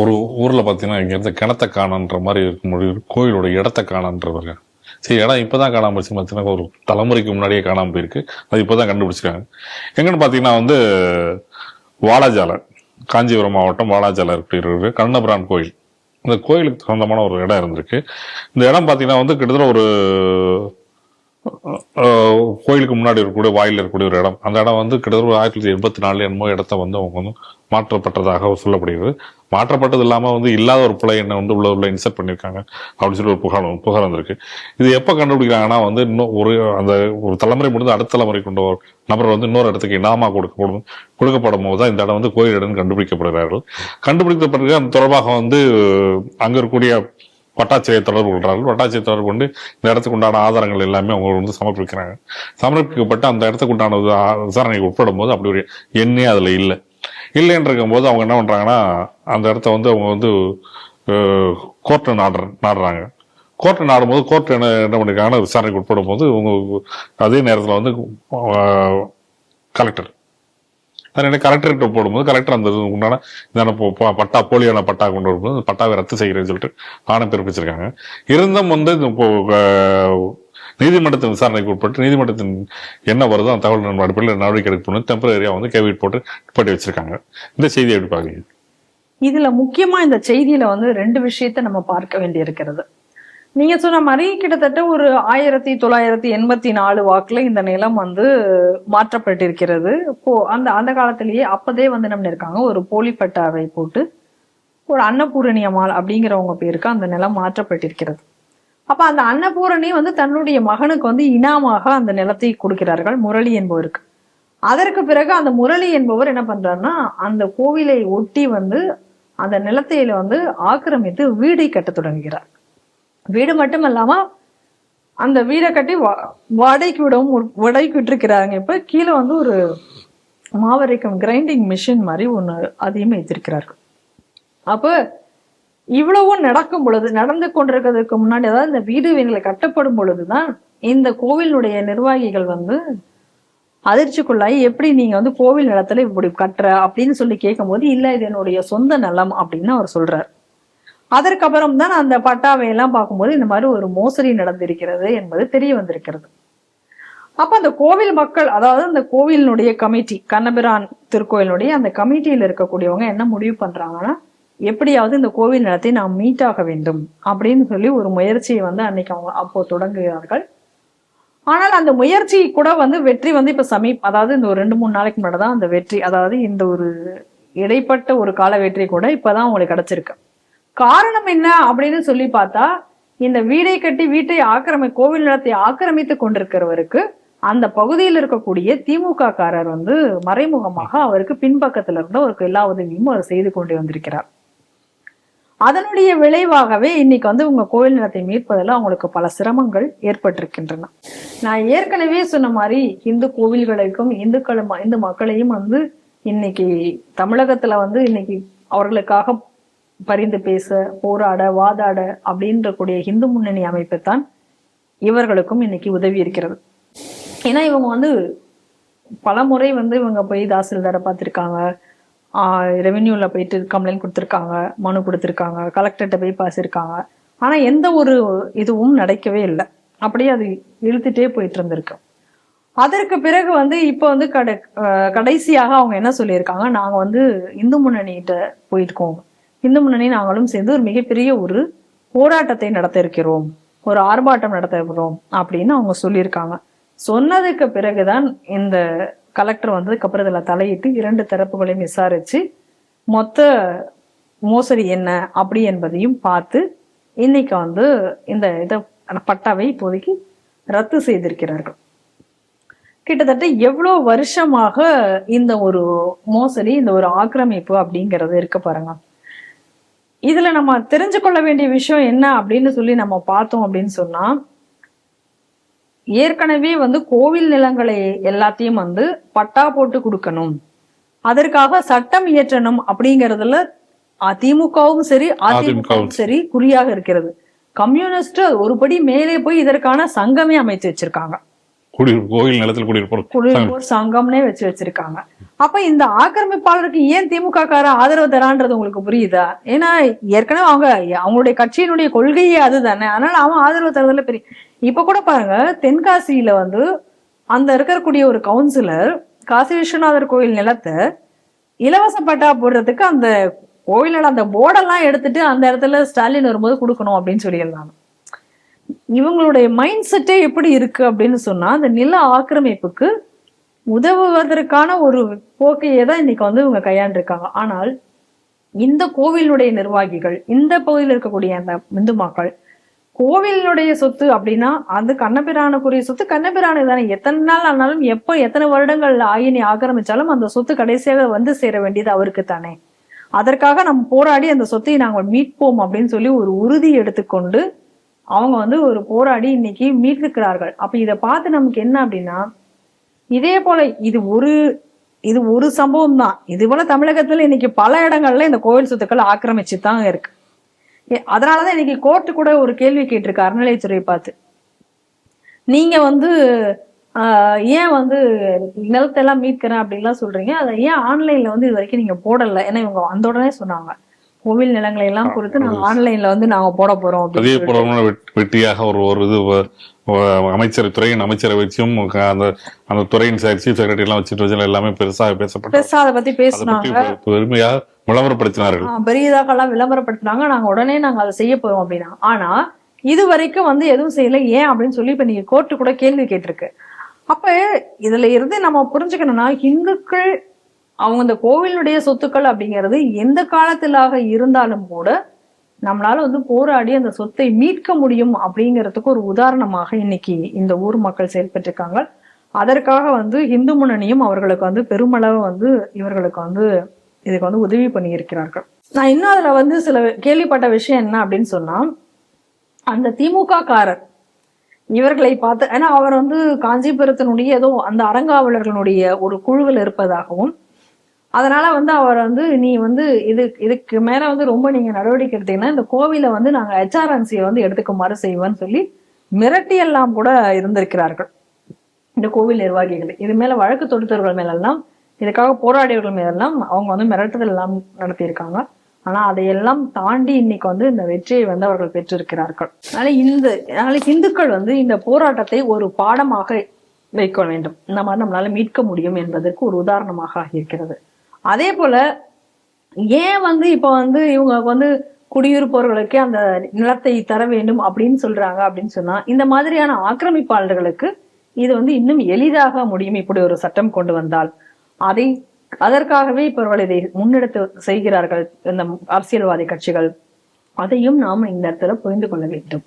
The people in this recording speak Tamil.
ஒரு ஊரில் பார்த்தீங்கன்னா இங்கேருந்து கிணத்த காணன்ற மாதிரி இருக்கும் கோயிலோட இடத்த காணன்றவங்க. சரி இடம் இப்போ தான் காணாமல் போச்சு. பார்த்தீங்கன்னா ஒரு தலைமுறைக்கு முன்னாடியே காணாமல் போயிருக்கு. அது இப்போ தான் கண்டுபிடிச்சிருக்காங்க. எங்கன்னு பார்த்தீங்கன்னா வந்து வாலாஜாலை காஞ்சிபுரம் மாவட்டம் வாலாஜாலை இருக்கிற கண்ணபிரான் கோயில். இந்த கோயிலுக்கு சொந்தமான ஒரு இடம் இருந்திருக்கு. இந்த இடம் பார்த்தீங்கன்னா வந்து கிட்டத்தட்ட ஒரு கோயிலுக்கு முன்னாடி இருக்கக்கூடிய வாயில் இருக்கக்கூடிய ஒரு இடம். அந்த இடம் வந்து கிட்டத்தட்ட ஒரு ஆயிரத்தி தொள்ளாயிரத்தி எண்பத்தி நாலு என்னமோ இடத்த வந்து அவங்க வந்து மாற்றப்பட்டதாக சொல்லப்படுகிறது. மாற்றப்பட்டது இல்லாமல் வந்து இல்லாத ஒரு பிள்ளை என்ன வந்து உள்ள உள்ள இன்சர்ட் பண்ணியிருக்காங்க. அப்படின்னு சொல்லி ஒரு புகார் புகார் வந்திருக்கு. இது எப்போ கண்டுபிடிக்கிறாங்கன்னா வந்து இன்னும் ஒரு அந்த ஒரு தலைமுறை முடிந்து அடுத்த தலைமுறை கொண்ட ஒரு நபர் வந்து இன்னொரு இடத்துக்கு இனாமா கொடுக்கப்படும் கொடுக்கப்படும் போது தான் இந்த இடம் வந்து கோயில் இடம் கண்டுபிடிக்கப்படுகிறார்கள். கண்டுபிடித்த பிறகு அந்த தொடர்பாக வந்து அங்கே இருக்கக்கூடிய வட்டாட்சியரை தொடர்பு கொள்கிறார்கள் வட்டாட்சியரை தொடர்பு கொண்டு இந்த இடத்துக்கு உண்டான ஆதாரங்கள் எல்லாமே அவங்க வந்து சமர்ப்பிக்கிறாங்க. சமர்ப்பிக்கப்பட்டு அந்த இடத்துக்கு உண்டான விசாரணைக்கு உட்படும் போது அப்படி ஒரு எண்ணே அதில் இல்லை. இல்லைன்னு இருக்கும்போது அவங்க என்ன பண்ணுறாங்கன்னா அந்த இடத்த வந்து அவங்க வந்து கோர்ட்டு நாடுற நாடுறாங்க. கோர்ட்டு நாடும்போது கோர்ட் என்ன என்ன பண்ணியிருக்காங்கன்னா விசாரணைக்கு உட்படும் போது உங்க அதே நேரத்தில் வந்து கலெக்டர் அதனால கலெக்டர்கிட்ட போடும்போது கலெக்டர் அந்த உண்டான இதான ப- பட்டா போலியான பட்டா கொண்டு வரும்போது பட்டாவை ரத்து செய்கிறேன்னு சொல்லிட்டு ஆணை பிறப்பிச்சிருக்காங்க. இருந்தும் வந்து இந்த நீதிமன்றத்தின் விசாரணைக்கு உட்பட்டு நீதிமன்றத்தின் என்ன வருதோ அந்த தகவல் அடிப்படையில் நடவடிக்கை எடுக்கணும்னு டெம்பரரியாக வந்து கேவிட் போட்டு நிப்பாட்டி வச்சிருக்காங்க. இந்த செய்தியை எப்படி பார்க்குறீங்க? இதுல முக்கியமா இந்த செய்தியில வந்து ரெண்டு விஷயத்த நம்ம பார்க்க வேண்டியிருக்கிறது. நீங்க சொன்ன மாதிரி கிட்டத்தட்ட ஒரு ஆயிரத்தி தொள்ளாயிரத்தி எண்பத்தி நாலு வாக்குல இந்த நிலம் வந்து மாற்றப்பட்டிருக்கிறது. போ அந்த அந்த காலத்திலேயே அப்பதே வந்து நம்ம இருக்காங்க ஒரு போலிப்பட்டாவை போட்டு ஒரு அன்னபூரணி அம்மாள் அப்படிங்கிறவங்க பேருக்கு அந்த நிலம் மாற்றப்பட்டிருக்கிறது. அப்ப அந்த அன்னபூரணி வந்து தன்னுடைய மகனுக்கு வந்து இனாமாக அந்த நிலத்தை கொடுக்கிறார்கள் முரளி என்பவருக்கு. அதற்கு பிறகு அந்த முரளி என்பவர் என்ன பண்றாருன்னா அந்த கோவிலை ஒட்டி வந்து அந்த நிலத்தையில வந்து ஆக்கிரமித்து வீடை கட்டத் தொடங்குகிறார். வீடு மட்டும் இல்லாம அந்த வீடை கட்டி வா- வாடகைக்கு விடவும் வடைக்கு வாடகைக்கு இப்ப கீழே வந்து ஒரு மாவரைக்கும் கிரைண்டிங் மிஷின் மாதிரி ஒன்று அதையும் வைத்திருக்கிறார்கள். அப்போ இவ்வளவும் நடக்கும் பொழுது நடந்து கொண்டிருக்கிறதுக்கு முன்னாடி அதாவது இந்த வீடு இவங்களை கட்டப்படும் பொழுதுதான் இந்த கோவிலுடைய நிர்வாகிகள் வந்து அதிர்ச்சிக்குள்ளாகி எப்படி நீங்க வந்து கோவில் நிலத்துல இப்படி கட்டுற அப்படின்னு சொல்லி கேட்கும்போது இல்ல இது என்னுடைய சொந்த நிலம் அப்படின்னு அவர் சொல்றார். அதற்கப்புறம் தான் அந்த பட்டாவை எல்லாம் பார்க்கும்போது இந்த மாதிரி ஒரு மோசடி நடந்திருக்கிறது என்பது தெரிய வந்திருக்கிறது. அப்ப அந்த கோவில் மக்கள் அதாவது அந்த கோவிலினுடைய கமிட்டி கண்ணபிரான் திருக்கோயிலுடைய அந்த கமிட்டியில இருக்கக்கூடியவங்க என்ன முடிவு பண்றாங்கன்னா எப்படியாவது இந்த கோவில் நிலத்தை நாம் மீட்டாக வேண்டும் அப்படின்னு சொல்லி ஒரு முயற்சியை வந்து அன்னைக்கு அவங்க அப்போ தொடங்குகிறார்கள். ஆனால் அந்த முயற்சி கூட வந்து வெற்றி வந்து இப்ப சமீப் அதாவது இந்த ஒரு ரெண்டு மூணு நாளைக்கு முன்னாடி தான் அந்த வெற்றி அதாவது இந்த ஒரு இடைப்பட்ட ஒரு கால வெற்றி கூட இப்பதான் உங்களுக்கு கிடைச்சிருக்கு. காரணம் என்ன அப்படின்னு சொல்லி பார்த்தா இந்த வீடை கட்டி வீட்டை ஆக்கிரமி கோவில் நிலத்தை ஆக்கிரமித்து கொண்டிருக்கிறவருக்கு அந்த பகுதியில் இருக்கக்கூடிய திமுக காரர் வந்து மறைமுகமாக அவருக்கு பின்பக்கத்துல இருந்து அவருக்கு எல்லா உதவியும் அவர் செய்து கொண்டு வந்திருக்கிறார். அதனுடைய விளைவாகவே இன்னைக்கு வந்து உங்க கோவில் நிலத்தை மீட்பதில் அவங்களுக்கு பல சிரமங்கள் ஏற்பட்டிருக்கின்றன. நான் ஏற்கனவே சொன்ன மாதிரி இந்து கோவில்களுக்கும் இந்துக்களும் இந்து மக்களையும் வந்து இன்னைக்கு தமிழகத்துல வந்து இன்னைக்கு அவர்களுக்காக பரிந்து பேச போராட வாதாட அப்படின்ற கூடிய இந்து முன்னணி அமைப்பு தான் இவர்களுக்கும் இன்னைக்கு உதவி இருக்கிறது. ஏன்னா இவங்க வந்து பல முறை வந்து இவங்க போய் தாசில்தாரை பார்த்துருக்காங்க. ரெவென்யூவில் போயிட்டு கம்ப்ளைண்ட் கொடுத்துருக்காங்க மனு கொடுத்துருக்காங்க கலெக்டர்கிட்ட போய் பாசிருக்காங்க ஆனால் எந்த ஒரு இதுவும் நடக்கவே இல்லை. அப்படியே அது இழுத்துட்டே போயிட்டு இருந்திருக்கு. அதற்கு பிறகு வந்து இப்போ வந்து கடை கடைசியாக அவங்க என்ன சொல்லியிருக்காங்க? நாங்கள் வந்து இந்து முன்னணிகிட்ட போயிருக்கோம் இந்து முன்னணி நாங்களும் சேர்ந்து ஒரு மிகப்பெரிய ஒரு போராட்டத்தை நடத்த இருக்கிறோம். ஒரு ஆர்ப்பாட்டம் நடத்த இருக்கிறோம் அப்படின்னு அவங்க சொல்லியிருக்காங்க. சொன்னதுக்கு பிறகுதான் இந்த கலெக்டர் வந்ததுக்கப்புறம் இதில் தலையிட்டு இரண்டு தரப்புகளையும் விசாரித்து மொத்த மோசடி என்ன அப்படி என்பதையும் பார்த்து இன்னைக்கு வந்து இந்த இதை பட்டாவை இப்போதைக்கு ரத்து செய்திருக்கிறார்கள். கிட்டத்தட்ட எவ்வளோ வருஷமாக இந்த ஒரு மோசடி இந்த ஒரு ஆக்கிரமிப்பு அப்படிங்கிறது இருக்க பாருங்க. இதுல நம்ம தெரிஞ்சு கொள்ள வேண்டிய விஷயம் என்ன அப்படின்னு சொல்லி நம்ம பார்த்தோம் அப்படின்னு சொன்னா ஏற்கனவே வந்து கோவில் நிலங்களை எல்லாத்தையும் வந்து பட்டா போட்டு கொடுக்கணும். அதற்காக சட்டம் இயற்றணும் அப்படிங்கறதுல அதிமுகவும் சரி அதிமுகவும் சரி குறியாக இருக்கிறது. கம்யூனிஸ்ட் ஒருபடி மேலே போய் இதற்கான சங்கமே அமைத்து வச்சிருக்காங்க. கோயில் நிலத்தில் குடியிருப்போர் குடியிருப்போர் சங்கம்னே வச்சு வச்சிருக்காங்க. அப்ப இந்த ஆக்கிரமிப்பாளருக்கு ஏன் திமுக கார ஆதரவு தரான்றது உங்களுக்கு புரியுதா? ஏன்னா ஏற்கனவே அவங்க அவங்களுடைய கட்சியினுடைய கொள்கையே அதுதானே. அதனால அவன் ஆதரவு தரதுல பெரிய இப்ப கூட பாருங்க தென்காசியில வந்து அந்த இருக்கக்கூடிய ஒரு கவுன்சிலர் காசி விஸ்வநாதர் கோயில் நிலத்தை இலவச பட்டா போடுறதுக்கு அந்த கோயிலோட அந்த போர்டெல்லாம் எடுத்துட்டு அந்த இடத்துல ஸ்டாலின் வரும்போது கொடுக்கணும் அப்படின்னு சொல்லியிருந்தாங்க. இவங்களுடைய மைண்ட் செட்டே எப்படி இருக்கு அப்படின்னு சொன்னா அந்த நில ஆக்கிரமிப்புக்கு உதவுவதற்கான ஒரு போக்கையே தான் இன்னைக்கு வந்து இவங்க கையாண்டிருக்காங்க. ஆனால் இந்த கோவிலுடைய நிர்வாகிகள் இந்த பகுதியில் இருக்கக்கூடிய அந்த இந்து மக்கள் கோவிலினுடைய சொத்து அப்படின்னா அது கண்ணபிரானுக்குரிய சொத்து. கண்ணபிரானு தானே. எத்தனை நாள் ஆனாலும் எப்போ எத்தனை வருடங்கள் ஆயினி ஆக்கிரமிச்சாலும் அந்த சொத்து கடைசியாக வந்து சேர வேண்டியது அவருக்கு தானே. அதற்காக நம்ம போராடி அந்த சொத்தை நாங்கள் மீட்போம் அப்படின்னு சொல்லி ஒரு உறுதி எடுத்துக்கொண்டு அவங்க வந்து ஒரு போராடி இன்னைக்கு மீட்டிருக்கிறார்கள் அப்ப இதை பார்த்து நமக்கு என்ன அப்படின்னா இதே போல இது ஒரு இது ஒரு சம்பவம் தான் இது போல தமிழகத்துல இன்னைக்கு பல இடங்கள்ல இந்த கோவில் சொத்துக்கள் ஆக்கிரமிச்சு தான் இருக்கு. அதனாலதான் இன்னைக்கு கோர்ட்டு கூட ஒரு கேள்வி கேட்டிருக்கு அறநிலையத்துறையை பார்த்து. நீங்க வந்து ஆஹ், ஏன் வந்து நிலத்தெல்லாம் மீட்கிறேன் அப்படின்லாம் சொல்றீங்க. அதை ஏன் ஆன்லைன்ல வந்து இது வரைக்கும் நீங்க போடல? ஏன்னா இவங்க வந்த உடனே சொன்னாங்க. கோவில் நிலங்களை எல்லாம் குறித்து நாங்க ஆன்லைன்ல வந்து நாங்க போட போறோம் அதே. போல வெட்- வெட்டியாக ஒரு ஒரு இது அமைச்சர் துறையின் அமைச்சரை வச்சும் அந்த அந்த துறையின் சீஃப் செக்ரட்டரி எல்லாம் வச்சுட்டு வச்சு எல்லாமே பெருசாக பேசப்பட்டது பெருசா அதை பத்தி பேசினாங்க. பெருமையாக விளம்பரப்படுத்தினார்கள். ஆஹ் பெரியதாக்கெல்லாம் விளம்பரப்படுத்தினாங்க. நாங்க உடனே நாங்க அதை செய்ய போறோம் அப்படின்னா. ஆனா இது வரைக்கும் வந்து எதுவும் செய்யல. ஏன் அப்படின்னு சொல்லி இப்ப நீங்க கோர்ட்டு கூட கேள்வி கேட்டிருக்கு. அப்ப இதுல இருந்து நம்ம புரிஞ்சுக்கணும்னா இந்துக்கள் அவங்க இந்த கோவிலுடைய சொத்துக்கள் அப்படிங்கிறது எந்த காலத்திலாக இருந்தாலும் கூட நம்மளால வந்து போராடி அந்த சொத்தை மீட்க முடியும் அப்படிங்கிறதுக்கு ஒரு உதாரணமாக இன்னைக்கு இந்த ஊர் மக்கள் செயல்பட்டிருக்காங்க. அதற்காக வந்து இந்து முன்னணியும் அவர்களுக்கு வந்து பெருமளவு வந்து இவர்களுக்கு வந்து இதுக்கு வந்து உதவி பண்ணியிருக்கிறார்கள். நான் இன்னும் அதுல வந்து சில கேள்விப்பட்ட விஷயம் என்ன அப்படின்னு சொன்னா அந்த திமுக காரர் இவர்களை பார்த்து ஏன்னா அவர் வந்து காஞ்சிபுரத்தினுடைய ஏதோ அந்த அறங்காவலர்களுடைய ஒரு குழுவில் இருப்பதாகவும் அதனால வந்து அவர் வந்து நீ வந்து இது இதுக்கு மேல வந்து ரொம்ப நீங்க நடவடிக்கை எடுத்தீங்கன்னா இந்த கோவிலை வந்து நாங்க ஹெச்ஆர்என்சியை வந்து எடுத்துக்குமாறு செய்வோம்னு சொல்லி மிரட்டி எல்லாம் கூட இருந்திருக்கிறார்கள். இந்த கோவில் நிர்வாகிகள். இது மேல வழக்கு தொடுத்தவர்கள் மேலெல்லாம் இதுக்காக போராடியவர்கள் மேலெல்லாம் அவங்க வந்து மிரட்டுதல் எல்லாம் நடத்தியிருக்காங்க. ஆனா அதையெல்லாம் தாண்டி இன்னைக்கு வந்து இந்த வெற்றியை வந்து அவர்கள் பெற்றிருக்கிறார்கள். அதனால இந்த அதனால இந்துக்கள் வந்து இந்த போராட்டத்தை ஒரு பாடமாக வைக்க வேண்டும். இந்த மாதிரி நம்மளால மீட்க முடியும் என்பதற்கு ஒரு உதாரணமாக ஆகியிருக்கிறது. அதே போல ஏன் வந்து இப்ப வந்து இவங்க வந்து குடியிருப்பவர்களுக்கே அந்த நிலத்தை தர வேண்டும் அப்படின்னு சொல்றாங்க அப்படின்னு சொன்னா இந்த மாதிரியான ஆக்கிரமிப்பாளர்களுக்கு இது வந்து இன்னும் எளிதாக முடியும் இப்படி ஒரு சட்டம் கொண்டு வந்தால். அதை அதற்காகவே இப்பவர்கள் இதை முன்னெடுத்து செய்கிறார்கள் இந்த அரசியல்வாதி கட்சிகள். அதையும் நாம் இந்த இடத்துல புரிந்து கொள்ள வேண்டும்.